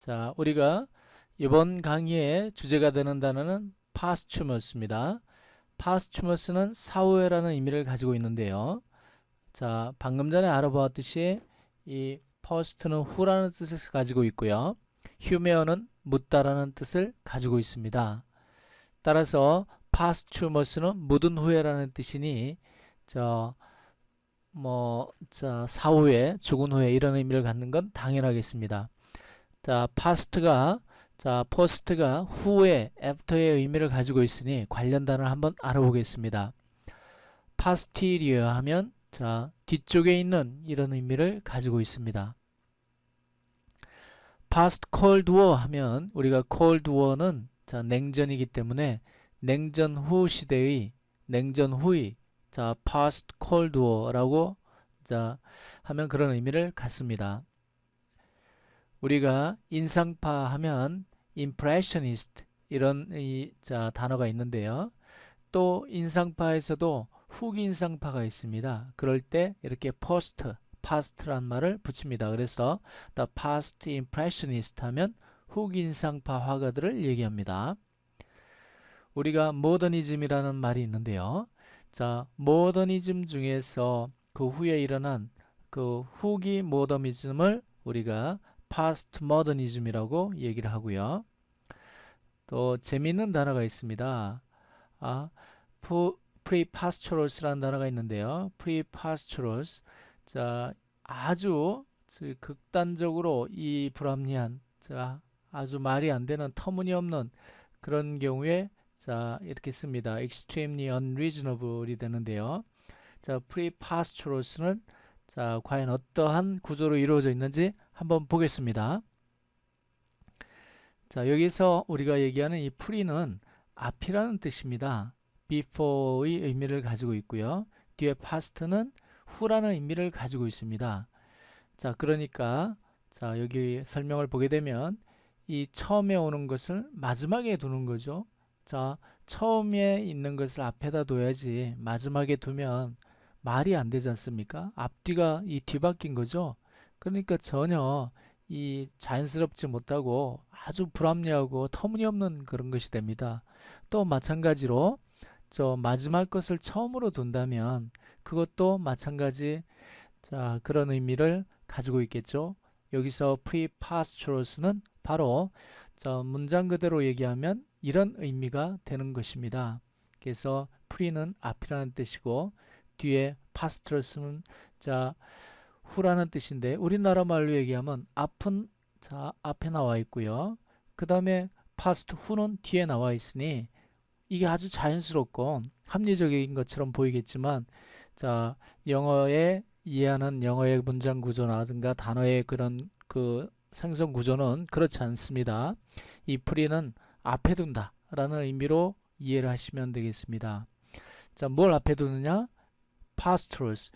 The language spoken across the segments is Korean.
자, 우리가 이번 강의의 주제가 되는 단어는 posthumous입니다. posthumous는 사후에라는 의미를 가지고 있는데요. 자, 방금 전에 알아보았듯이 이 post는 후라는 뜻을 가지고 있고요. humeo는 묻다라는 뜻을 가지고 있습니다. 따라서 posthumous는 묻은 후에라는 뜻이니 저 뭐, 자, 사후에, 죽은 후에 이런 의미를 갖는 건 당연하겠습니다. 자, past가 자, post가 후에, after의 의미를 가지고 있으니 관련 단어를 한번 알아보겠습니다. posterior 하면 자, 뒤쪽에 있는 이런 의미를 가지고 있습니다. past cold war 하면 우리가 cold war는 자, 냉전이기 때문에 냉전 후 시대의 냉전 후의 자, past cold war라고 자, 하면 그런 의미를 갖습니다. 우리가 인상파 하면 impressionist 이런 이, 자, 단어가 있는데요. 또 인상파에서도 후기 인상파가 있습니다. 그럴 때 이렇게 post, past란 말을 붙입니다. 그래서 the past impressionist 하면 후기 인상파 화가들을 얘기합니다. 우리가 모더니즘이라는 말이 있는데요. 자, 모더니즘 중에서 그 후에 일어난 그 후기 모더니즘을 우리가 past modernism이라고 얘기를 하고요. 또 재미있는 단어가 있습니다. 아, pre-pastorals라는 단어가 있는데요. pre-pastorals. 자, 아주 극단적으로 이 불합리한, 자, 아주 말이 안 되는 터무니없는 그런 경우에 자, 이렇게 씁니다. extremely unreasonable이 되는데요. 자, pre-pastorals는 자, 과연 어떠한 구조로 이루어져 있는지 한번 보겠습니다. 자, 여기서 우리가 얘기하는 이 pre는 앞이라는 뜻입니다. before의 의미를 가지고 있고요. 뒤에 past는 후라는 의미를 가지고 있습니다. 자, 그러니까 자, 여기 설명을 보게 되면 이 처음에 오는 것을 마지막에 두는 거죠. 자, 처음에 있는 것을 앞에다 둬야지 마지막에 두면 말이 안 되지 않습니까? 앞뒤가 이 뒤바뀐 거죠. 그러니까 전혀 이 자연스럽지 못하고 아주 불합리하고 터무니없는 그런 것이 됩니다. 또 마찬가지로 저 마지막 것을 처음으로 둔다면 그것도 마찬가지 자 그런 의미를 가지고 있겠죠. 여기서 pre-pastorals는 바로 저 문장 그대로 얘기하면 이런 의미가 되는 것입니다. 그래서 pre는 앞이라는 뜻이고 뒤에 pastorals는 자 후라는 뜻인데 우리나라 말로 얘기하면 앞은 자 앞에 나와 있고요. 그 다음에 past 후는 뒤에 나와 있으니 이게 아주 자연스럽고 합리적인 것처럼 보이겠지만 자 영어에 이해하는 영어의 문장 구조라든가 단어의 그런 그 생성 구조는 그렇지 않습니다. 이 프리는 앞에 둔다 라는 의미로 이해를 하시면 되겠습니다. 자, 뭘 앞에 두느냐? pastorals,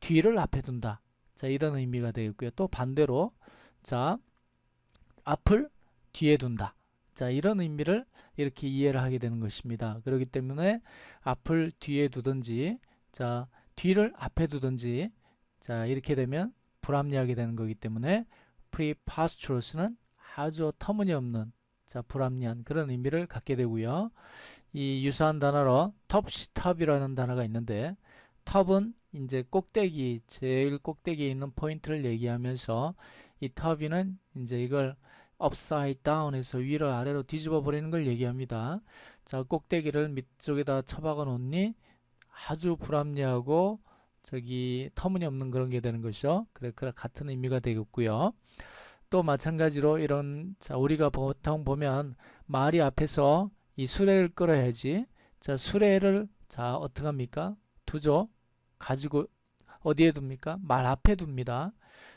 뒤를 앞에 둔다. 자, 이런 의미가 되겠고요. 또 반대로 자, 앞을 뒤에 둔다. 자, 이런 의미를 이렇게 이해를 하게 되는 것입니다. 그렇기 때문에 앞을 뒤에 두든지 자, 뒤를 앞에 두든지 자, 이렇게 되면 불합리하게 되는 거기 때문에 preposterous는 아주 터무니없는 자, 불합리한 그런 의미를 갖게 되고요. 이 유사한 단어로 텁이라는 단어가 있는데 텁은 이제 꼭대기 제일 꼭대기에 있는 포인트를 얘기하면서 이 터비는 이제 이걸 upside down해서 위로 아래로 뒤집어 버리는 걸 얘기합니다. 자 꼭대기를 밑쪽에다 처박아 놓니 아주 불합리하고 저기 터무니없는 그런 게 되는 것이죠. 그래, 그래 같은 의미가 되겠고요. 또 마찬가지로 이런 자 우리가 보통 보면 말이 앞에서 이 수레를 끌어야지 자 수레를 자 어떻게 합니까? 두죠. 가지고 어디에 둡니까? 말 앞에 둡니다.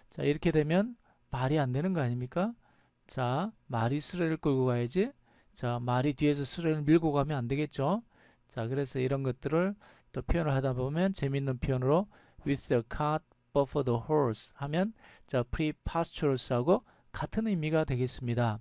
자, 이렇게 되면 말이 안 되는 거 아닙니까? 자, 말이 수레를 끌고 가야지. 자, 말이 뒤에서 수레를 밀고 가면 안 되겠죠? 자, 그래서 이런 것들을 또 표현을 하다 보면 재밌는 표현으로 with the cart buffer the horse 하면 자, pre-pasturals하고 같은 의미가 되겠습니다.